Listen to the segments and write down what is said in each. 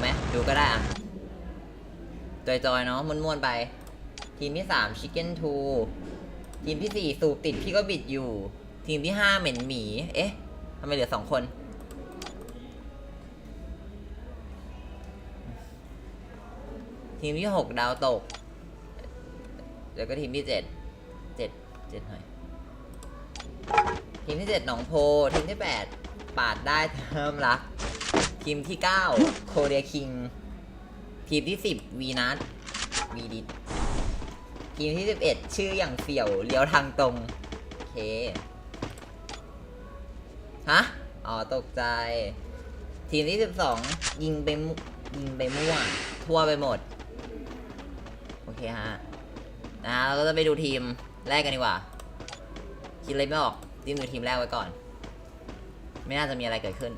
ไหมดูก็ได้อะจอยๆเนาะม้วนๆไป ทีมที่สาม Chicken 2ทีมที่สี่สูบติดพี่ก็บิดอยู่ ทีมที่ห้าเหม็นหมี เอ๊ะทำไมเหลือสองคน ทีมที่หกดาวตก แล้วก็ทีมที่เจ็ดเจ็ดเจ็ดหน่อยทีมที่เจ็ดหนองโพทีมที่แปดปาดได้เทิมรัก ทีมที่เก้าโคเรียคิง ทีมที่สิบวีนัทวีดิตทีมที่ 11 ชื่ออย่างเสี่ยวเลี้ยวทางตรง โอเค ฮะ อ๋อ ตกใจ ทีมที่ 12 ยิงไปมุยิงไปมั่ว ทั่วไปหมด โอเคฮะนะฮะเราก็จะไปดูทีมแรกกันดีกว่า คิดเลยไม่ออกทีมดูทีมแรกไว้ก่อน ไม่น่าจะมีอะไรเกิดขึ้น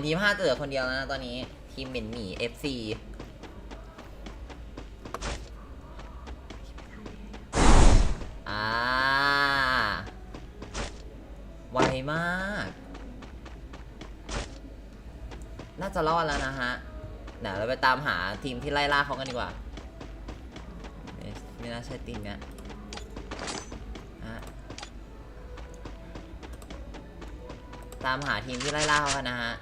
อนทีมห้าเกิดคนเดียวแล้วนะตอนนี้ ทีมเหม็นหมี่ FC อ่าไวมาก น่าจะรอดแล้วนะฮะเดี๋ยวเราไปตามหาทีมที่ไล่ล่าเขากันดีกว่า ไม่ไม่น่าใช่ทีมเนี้ยตามหาทีมที่ไล่ล่าเขากันนะฮะ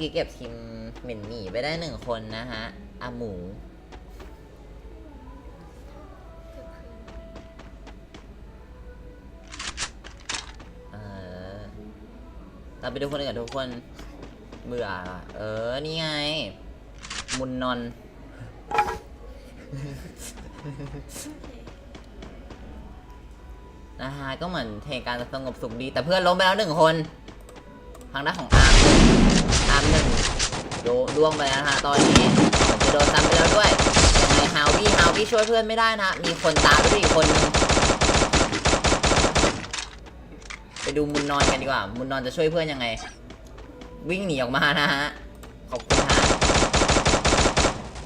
กี้เก็บทีมเหม็นหมีไปได้หนึ่งคนนะฮะอาหมู เออเราไปดูคนอื่นกันทุกคน เบื่อเออ นี่ไง มุนนอน นะฮะก็เหมือนเหตุการสงบสุขดี แต่เพื่อนล้มไปแล้วหนึ่งคน ทางด้านของอา ดล่วงไปแล้วนะฮะตอนนี้เหมือนจะโดนซ้ำไปแล้วด้วยยังไงฮาวี่ฮาวี่ช่วยเพื่อนไม่ได้นะมีคนตามไปอีกคนไปดูมุนนอนกันดีกว่า มุนนอนจะช่วยเพื่อนยังไง วิ่งหนีออกมานะฮะขอบคุณฮะ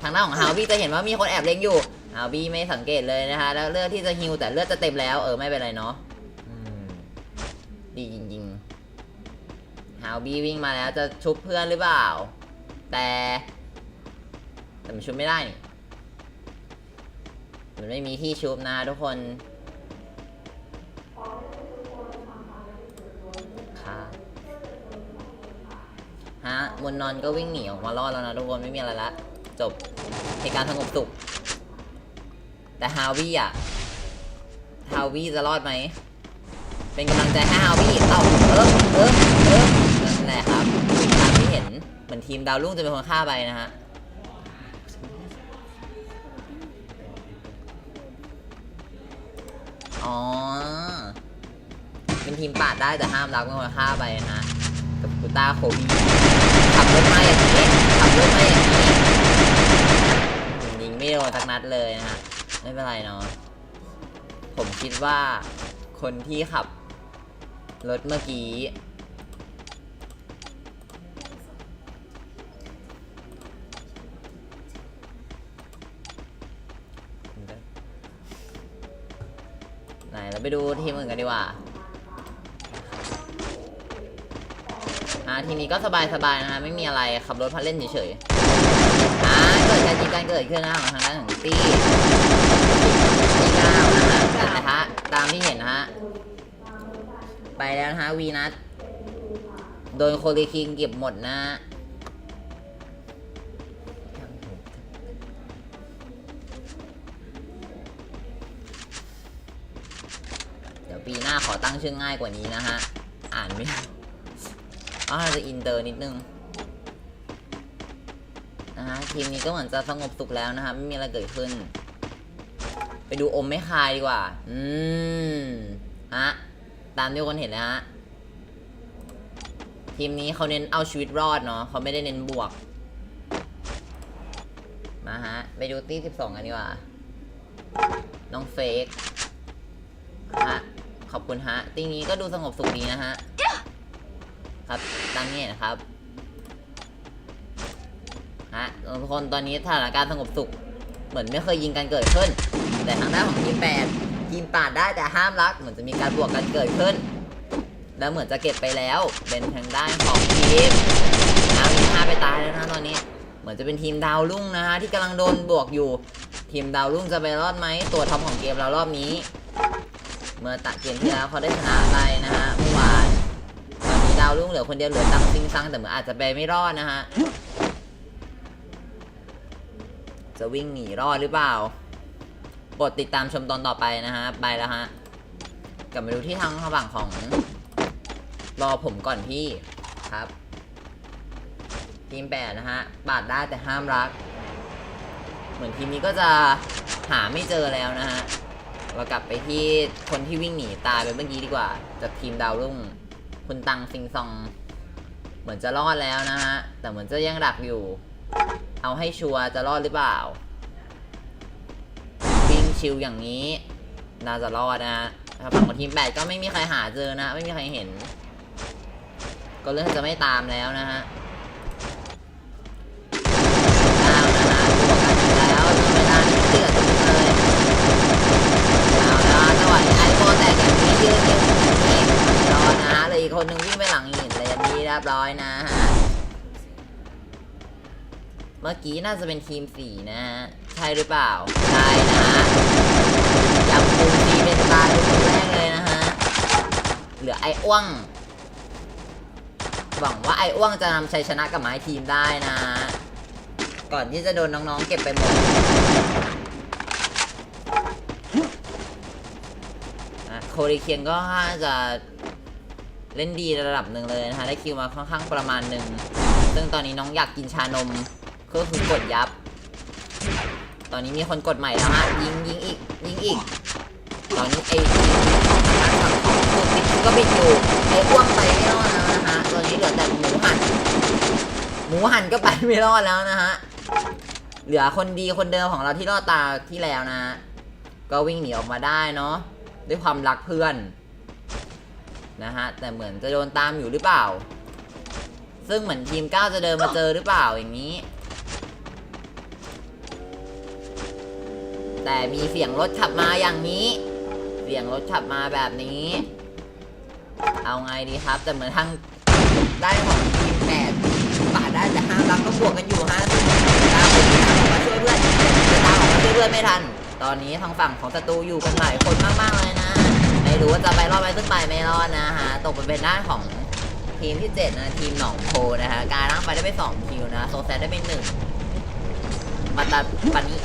ทางด้านของฮาวบี้จะเห็นว่ามีคนแอบเล็งอยู่ฮาวบี้ไม่สังเกตเลยนะคะแล้วเลือดที่จะฮิวแต่เลือดจะเต็มแล้วเออไม่เป็นไรเนาะดีจริงๆฮาวบี้วิ่งมาแล้วจะชุบเพื่อนหรือเปล่า แต่ แต่มันชุบไม่ได้ มันไม่มีที่ชุบนะทุกคนค่ะฮะมนนอนก็วิ่งหนีออกมารอดแล้วนะทุกคนไม่มีอะไรละ จบเหตุการณ์สงบสุข แต่ฮาวิอะ ฮาวิจะรอดไหม เป็นกำลังใจให้ฮาวิเอ้าเออเออเออนั่นแหละครับตามที่เห็น เห มือนทีมดาวรุ่งจะเป็นคนฆ่าไปนะฮะอ๋อ เป็นทีมปาดได้แต่ห้ามรักเป็นคนฆ่าไปนะฮะกับกูต้าโคบีขับรถมาอย่างนี้ขับรถมาอย่างนี้ยิงไม่โดนสักนัดเลยนะฮะไม่เป็นไรเนาะผมคิดว่าคนที่ขับรถเมื่อกี้ ไหนเราไปดูทีมอื่นกันดีกว่าฮะะทีนี้ก็สบายๆนะฮะไม่มีอะไรขับรถพาเล่นเฉยๆอ่าเกิดการยิงกันเกิดขึ้นนะของทางด้านของตี้ที่เก้านะฮะแต่นะฮะตามที่เห็นนะฮะไปแล้วนะฮะวีนัทโดนโคลีคิงเก็บหมดนะ ปีหน้าขอตั้งชื่อง่ายกว่านี้นะฮะ อ่านไม่ถูกอ้าจะอินเตอร์นิดนึงนะฮะทีมนี้ก็เหมือนจะสงบสุขแล้วนะฮะไม่มีอะไรเกิดขึ้น ไปดูอมไม่คายดีกว่า อืมฮะตามที่คนเห็นเลยฮะทีมนี้เขาเน้นเอาชีวิตรอดเนาะเขาไม่ได้เน้นบวก มาฮะ ไปดูตี้สิบสองกันดีกว่า น้องเฟก ขอบคุณฮะตีนี้ก็ดูสงบสุขดีนะฮะ ครับตามนี้นะครับฮะทุกคนตอนนี้สถานการณ์สงบสุข เหมือนไม่เคยยิงกันเกิดขึ้น แต่ทางด้านของทีมแปดทีมปาดได้แต่ห้ามรัก เหมือนจะมีการบวกกันเกิดขึ้น แล้วเหมือนจะเก็บไปแล้ว เป็นทางด้านของทีมเอาทีมห้าไปตายแล้วนะตอนนี้ เหมือนจะเป็นทีมดาวรุ่งนะฮะที่กำลังโดนบวกอยู่ ทีมดาวรุ่งจะไปรอดไหมตัวท็อปของเกมเรารอบนี้ เมื่อตัดเกมที่แล้วเขาได้ชนะไปนะฮะเมื่อวานตอนนี้ดาวรุ่งเหลือคนเดียวเหลือตังซิงซังแต่เหมือนอาจจะไปไม่รอดนะฮะจะวิ่งหนีรอดหรือเปล่าโปรดติดตามชมตอนต่อไปนะฮะไปแล้วฮะกลับมาดูที่ทางฝั่งของ รอผมก่อนพี่ครับทีมแปดนะฮะบาดได้แต่ห้ามรัก เหมือนทีมนี้ก็จะหาไม่เจอแล้วนะฮะ เรากลับไปที่คนที่วิ่งหนีตายไปเมื่อกี้ดีกว่า จากทีมดาวรุ่ง คุณตังซิงซอง เหมือนจะรอดแล้วนะฮะ แต่เหมือนจะยังดักอยู่ เอาให้ชัวร์จะรอดหรือเปล่า วิ่งชิวอย่างนี้ น่าจะรอดนะฮะฝั่งของทีมแปดก็ไม่มีใครหาเจอนะ ไม่มีใครเห็น ก็เรื่องจะไม่ตามแล้วนะฮะเก้านะฮะบวกกันอีกแล้วยิงเวลานี่เดือดจริงเลย เอาละจังหวะนี้ไอโฟแตกอย่างนี้ยืนอยู่อย่างนี้รอนะเลยอีกคนนึงวิ่งไปหลังหินเลยอันนี้เร้อยนะฮะ เมื่อกี้น่าจะเป็นทีมสีนะฮะ ใช่หรือเปล่า ใช่นะฮะยังปูทีเป็นตายเป็นคนแรกเลยนะฮะ เหลือไอ้อ้วง หวังว่าไอ้อ้วงจะนำชัยชนะกับไม้ทีมได้นะ ก่อนที่จะโดนน้องๆเก็บไปหมดโคริเคียนก็น่าจะ เล่นดีระดับหนึ่งเลยนะฮะได้คิวมาค่อนข้างประมาณหนึ่งซึ่งตอนนี้น้องอยากกินชานมก็คือกดยับ ตอนนี้มีคนกดใหม่แล้วฮะยิงยิงอีกยิงอีก ตอนนี้ไอ้ของทางด้านฝั่งของคือปิดก็ปิดอยู่ไอ้อ้วงไปไม่รอดแล้วนะฮะตอนนี้เหลือแต่หมูหันหมูหันก็ไปไม่รอดแล้วนะฮะเหลือคนดีคนเดิมของเราที่รอดตาที่แล้วนะ ก็วิ่งหนีออกมาได้เนาะด้วยความรักเพื่อน นะฮะ แต่เหมือนจะโดนตามอยู่หรือเปล่า ซึ่งเหมือนทีมก้าจะเดินมาเจอหรือเปล่าอย่างนี้ แต่มีเสียงรถขับมาอย่างนี้ เสียงรถขับมาแบบนี้ เอาไงดีครับ แต่เหมือนทางได้ของทีมแปดป่าได้แต่ห้ามรักก็บวกกันอยู่ฮะก้าวไปมาช่วยเพื่อนแต่ตามออกมาช่วยเพื่อนไม่ทัน ตอนนี้ทางฝั่งของศัตรูอยู่กันหลายคนมากๆเลยนะ ไม่รู้ว่าจะไปรอดไหมซึ่งไปไม่รอดนะฮะตกเป็นด้านของทีมที่7นะทีมหนองโพนะฮะการร่างไปได้ไป2คิวนะโซแซนได้ไป1มาตาปันนี้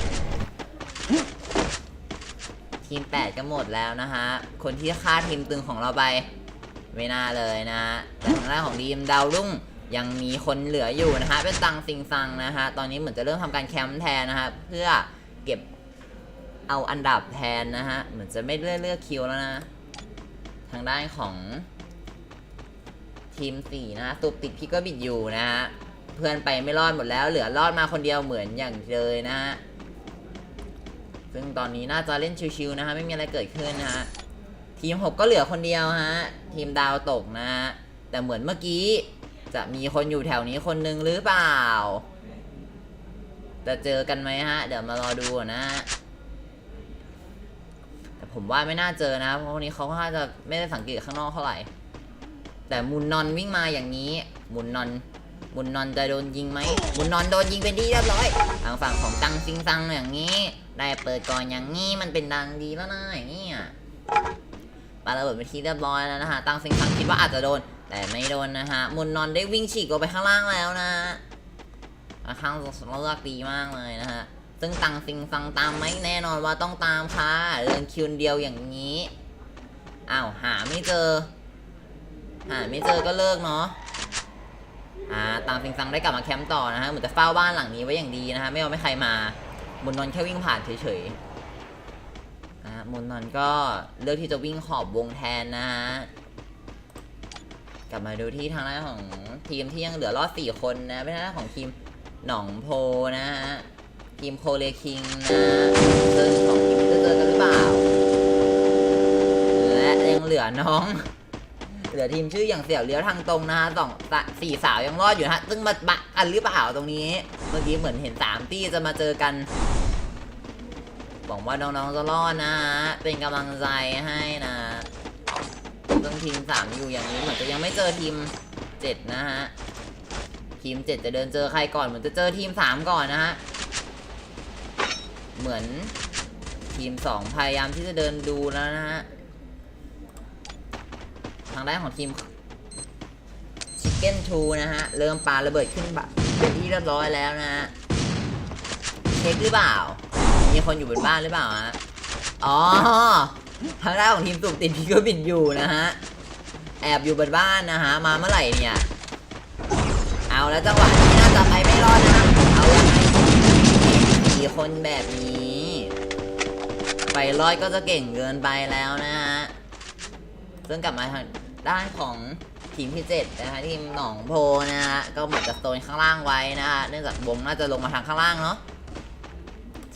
ทีม 8 ก็หมดแล้วนะฮะ คนที่ฆ่าทีมตึงของเราไป ไม่น่าเลยนะแต่ทางด้านของทีมดาวรุ่งยังมีคนเหลืออยู่นะฮะ เป็นตังซิงซังนะฮะ ตอนนี้เหมือนจะเริ่มทำการแคมป์แทนนะฮะ เพื่อเก็บเอาอันดับแทนนะฮะ เหมือนจะไม่เลือกเลือกคิวแล้วนะ ทางด้านของทีมสี่นะฮะตุบติดพี่ก็บิดอยู่นะฮะเพื่อนไปไม่รอดหมดแล้ว เหลือรอดมาคนเดียวเหมือนอย่างเลยนะฮะซึ่งตอนนี้น่าจะเล่นชิวๆนะฮะไม่มีอะไรเกิดขึ้นนะฮะทีม6ก็เหลือคนเดียวฮะทีมดาวตกนะฮะแต่เหมือนเมื่อกี้จะมีคนอยู่แถวนี้คนหนึงหรือเปล่า จะเจอกันไหมฮะ เดี๋ยวมารอดูนะ แต่ผมว่าไม่น่าเจอนะ เพราะวันนี้เขาน่าจะไม่ได้สังเกตข้างนอกเท่าไหร่ แต่มูนนอนวิ่งมาอย่างนี้ มุนนอนมุนนอนจะโดนยิงไหมมุนนอนโดนยิงเป็นที่เรียบร้อยทางฝั่งของตังซิงซังอย่างนี้ ได้เปิดก่อนอย่างนี้มันเป็นดังดีแล้วนะอย่างนี้อะปาระเบิดเป็นที่เรียบร้อยแล้วนะฮะตังซิงซังคิดว่าอาจจะโดน แต่ไม่โดนนะฮะมุนนอนได้วิ่งฉีกออกไปข้างล่างแล้วนะค่อนข้างเลือกดีมากเลยนะฮะ ซึ่งตังซิงซังตามไหมแน่นอนว่าต้องตามค่ะเดินคิวเดียวอย่างนี้อ้าวหาไม่เจอ หาไม่เจอก็เลิกเนาะอ่าตังซิงซังได้กลับมาแคมป์ต่อนะฮะเหมือนจะเฝ้าบ้านหลังนี้ไว้อย่างดีนะฮะไม่ยอมให้ใครมามุนนอนแค่วิ่งผ่านเฉยๆนะมุนนอนก็เลือกที่จะวิ่งขอบวงแทนนะฮะกลับมาดูที่ทางด้านของทีมที่ยังเหลือรอด4คนนะเป็นทางด้านของทีมหนองโพนะฮะ ทีมโคเลคิงนะซึ่งสองทีมจะเจอกันหรือเปล่า และยังเหลือน้อง เหลือทีมชื่ออย่างเสี่ยวเลี้ยวทางตรงนะฮะสองสี่สาวยังรอดอยู่ฮะ ซึ่งมาบะกันหรือเปล่าตรงนี้ เมื่อกี้เหมือนเห็นสามตี้จะมาเจอกันหวังว่าน้องๆจะรอดนะฮะ เป็นกำลังใจให้นะซึ่งทีมสามอยู่อย่างนี้เหมือนจะยังไม่เจอทีมเจ็ดนะฮะทีมเจ็ดจะเดินเจอใครก่อนเหมือนจะเจอทีมสามก่อนนะฮะ เหมือนทีม 2 พยายามที่จะเดินดูแล้วนะฮะ ทางด้านของทีม Chicken 2นะฮะ เริ่มปาระเบิดขึ้นบเป็นที่เรียบร้อยแล้วนะฮะ เช็คหรือเปล่า มีคนอยู่บนบ้านหรือเปล่าฮะ อ๋อ ทางด้านของทีมตุกติดพีก็บินอยู่นะฮะ แอบอยู่บนบ้านนะฮะ มาเมื่อไหร่เนี่ย เอาแล้วจังหวะนี้น่าจะไปไม่รอดนะ คนแบบนี้ ไปรอดก็จะเก่งเกินไปแล้วนะฮะ ซึ่งกลับมาทางด้านของทีมที่เจ็ดนะคะทีมหนองโพนะฮะ ก็เหมือนจะโซนข้างล่างไว้นะฮะ เนื่องจากวงน่าจะลงมาทางข้างล่างเนาะ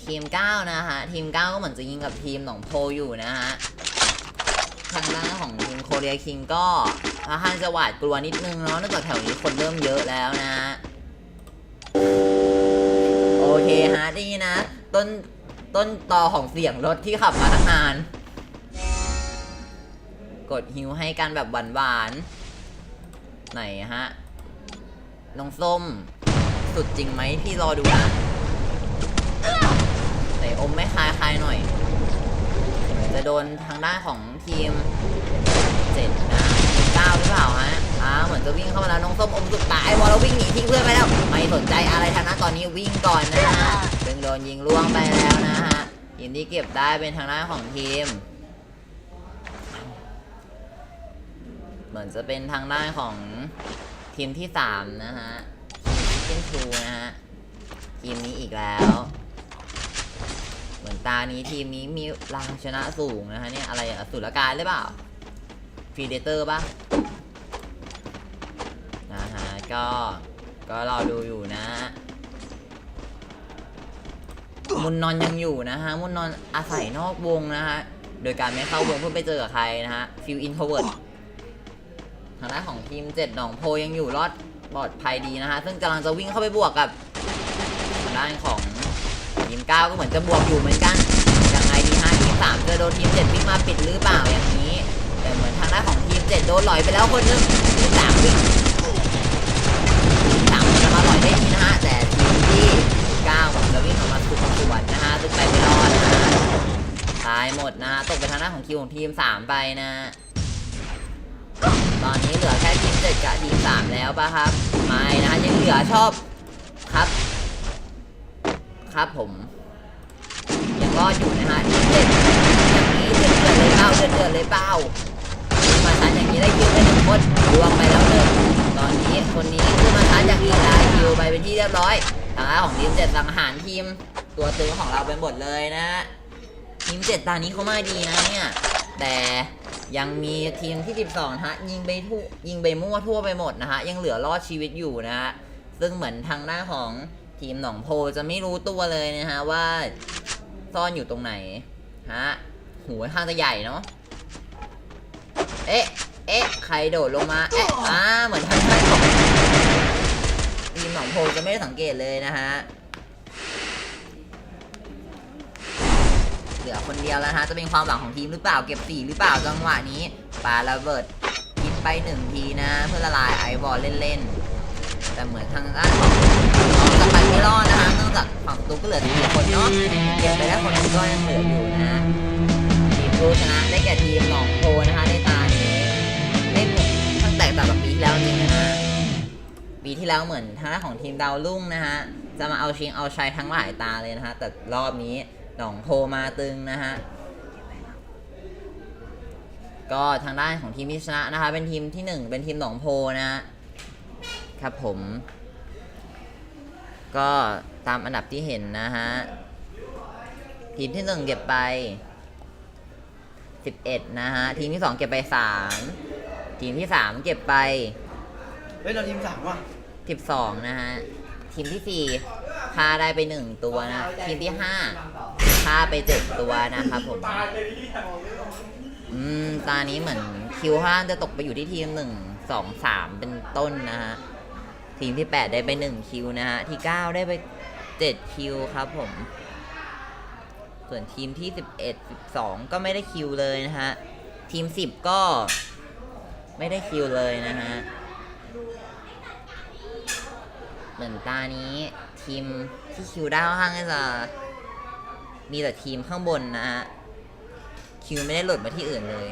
ทีม9นะฮะ ทีม9ก็เหมือนจะยิงกับทีมหนองโพอยู่นะฮะ ทางด้านของทีมโคเรียคิงก็ค่อนข้างจะหวาดกลัวนิดนึงเนาะ เนื่องจากแถวนี้คนเริ่มเยอะแล้วนะฮะ เคฮะนี่นะ ต้นต้นต่อของเสียงรถที่ขับมาตั้งนาน กดฮิวให้กันแบบหวานๆ ไหนฮะน้องส้ม สุดจริงไหมพี่รอดูนะไหนอมไม่คลายคลายหน่อย จะโดนทางด้านของทีมเจ็ดนะเก้าหรือเปล่าฮะ อ้าเหมือนจะวิ่งเข้ามาแล้วน้องส้มอมสุดตายบอลแล้ววิ่งหนีทิ้งเพื่อนไปแล้ว ไม่สนใจอะไรทั้งนั้นตอนนี้วิ่งก่อนนะฮะซึ่งโดนยิงล่วงไปแล้วนะฮะทีมที่เก็บได้เป็นทางด้านของทีม เหมือนจะเป็นทางด้านของทีมที่สามนะฮะทีมทูนะฮะทีมนี้อีกแล้ว เหมือนตานี้ทีมนี้มีรางชนะสูงนะฮะเนี่ยอะไรอสุรกายหรือเปล่าฟีเดเตอร์ปะ ก็ ก็รอดูอยู่นะ มุนนอนยังอยู่นะฮะ มุนนอนอาศัยนอกวงนะฮะ โดยการไม่เข้าวงเพื่อไปเจอกับใครนะฮะ ฟิลอินโทรเวิร์ดทางด้านของทีมเจ็ดหนองโพยังอยู่รอดปลอดภัยดีนะฮะ ซึ่งกำลังจะวิ่งเข้าไปบวกกับทางด้านของทีมเก้าก็เหมือนจะบวกอยู่เหมือนกัน ยังไงดีฮะทีมสามจะโดนทีมเจ็ดวิ่งมาปิดหรือเปล่าอย่างนี้ แต่เหมือนทางด้านของทีมเจ็ดโดนหลอยไปแล้วคนนึงทีมสามวิ่ง มจะมาหลอยได้ทีนะฮะแต่ทีมที่เก้าเหมือนจะวิ่งออกมาสุกสวนนะฮะซึ่งไปไม่รอดนะฮะตายหมดนะฮะตกไปทางด้าของคิวของทีมสามไปนะ ตอนนี้เหลือแค่ทีมเจ็ดกับทีมสามแล้วปะครับไม่นะฮะยังเหลือชอบครับ ครับผมยังรอดอยู่นะฮะทีมเด็ดอย่างนี้เดือดเดือดเลยเป้าเดือดเดือดเลยเป้ามาชันอย่างนี้ได้คิวไปหนึ่งคนรวมไปแล้วหนึ่ง อนนี้คนนี้ขึ้นมาชันอย่างนี้ได้คิวไปเป็นที่เรียบร้อยทางด้านของทีมเจ็ดสังหารทีม ตัวตึงของเราไปหมดเลยนะทีมเจ็ดตอนนี้เขามาดีนะเนี่ยแต่ยังมีทีมที่ 12ฮะยิงไปทั่วยิงไปมั่วทั่วไปหมดนะฮะยังเหลือรอดชีวิตอยู่นะฮะซึ่งเหมือนทางหน้านของทีมหนองโพจะไม่รู้ตัวเลยนะฮะว่าซ่อนอยู่ตรงไหนฮะหูค่อนข้างจะใหญ่เนาะเอ๊ะ เอ๊ะ ใครโดดลงมา เอ๊ะอ่าเหมือนทางด้านของทีมหนองโพจะไม่ได้สังเกตเลยนะฮะ เหลือคนเดียวแล้วฮะ จะเป็นความหวังของทีมหรือเปล่า เก็บสี่หรือเปล่าจังหวะนี้ปาระเบิดคิดไปหนึ่งทีนะ เพื่อละลายไอวอลเล่นๆ แต่เหมือนทางด้านของน้องจะไปไม่รอดนะคะเนื่องจากฝั่งตุ๊กก็เหลือสี่คนเนาะ เก็บไปได้คนนึงก็ยังเหลืออยู่นะฮะทีมผู้ชนะได้แก่ทีมหนองโพนะคะในตา ที่แล้วเหมือนทางด้านของทีมดาวรุ่งนะฮะจะมาเอาชิงเอาชัยทั้งหลายตาเลยนะฮะแต่รอบนี้หนองโพมาตึงนะฮะก็ทางด้านของทีมที่ชนะนะคะเป็นทีมที่หนึ่งเป็นทีมหนองโพนะฮะครับผม ก็ตามอันดับที่เห็นนะฮะทีมที่หนึ่งเก็บไปสิบเอ็ดนะฮะ ทีมที่สองเก็บไปสามทีมที่สามเก็บไป เฮ้ย เราทีมสามว่ะ สิบสองนะฮะ ทีมที่สี่พาได้ไปหนึ่งตัวนะ ทีมที่ห้าพาไปเจ็ดตัวนะครับผม อืมตอนนี้เหมือนคิวห้าจะตกไปอยู่ที่ทีมหนึ่งสองสามเป็นต้นนะฮะ ทีมที่แปดได้ไปหนึ่งคิวนะฮะ ที่เก้าได้ไปเจ็ดคิวครับผม ส่วนทีมที่สิบเอ็ดสิบสองก็ไม่ได้คิวเลยนะฮะ ทีมสิบก็ไม่ได้คิวเลยนะฮะ เหมือนตานี้ ทีมที่คิวได้ค่อนข้างจะมีแต่ทีมข้างบนนะฮะคิวไม่ได้หลุดมาที่อื่นเลย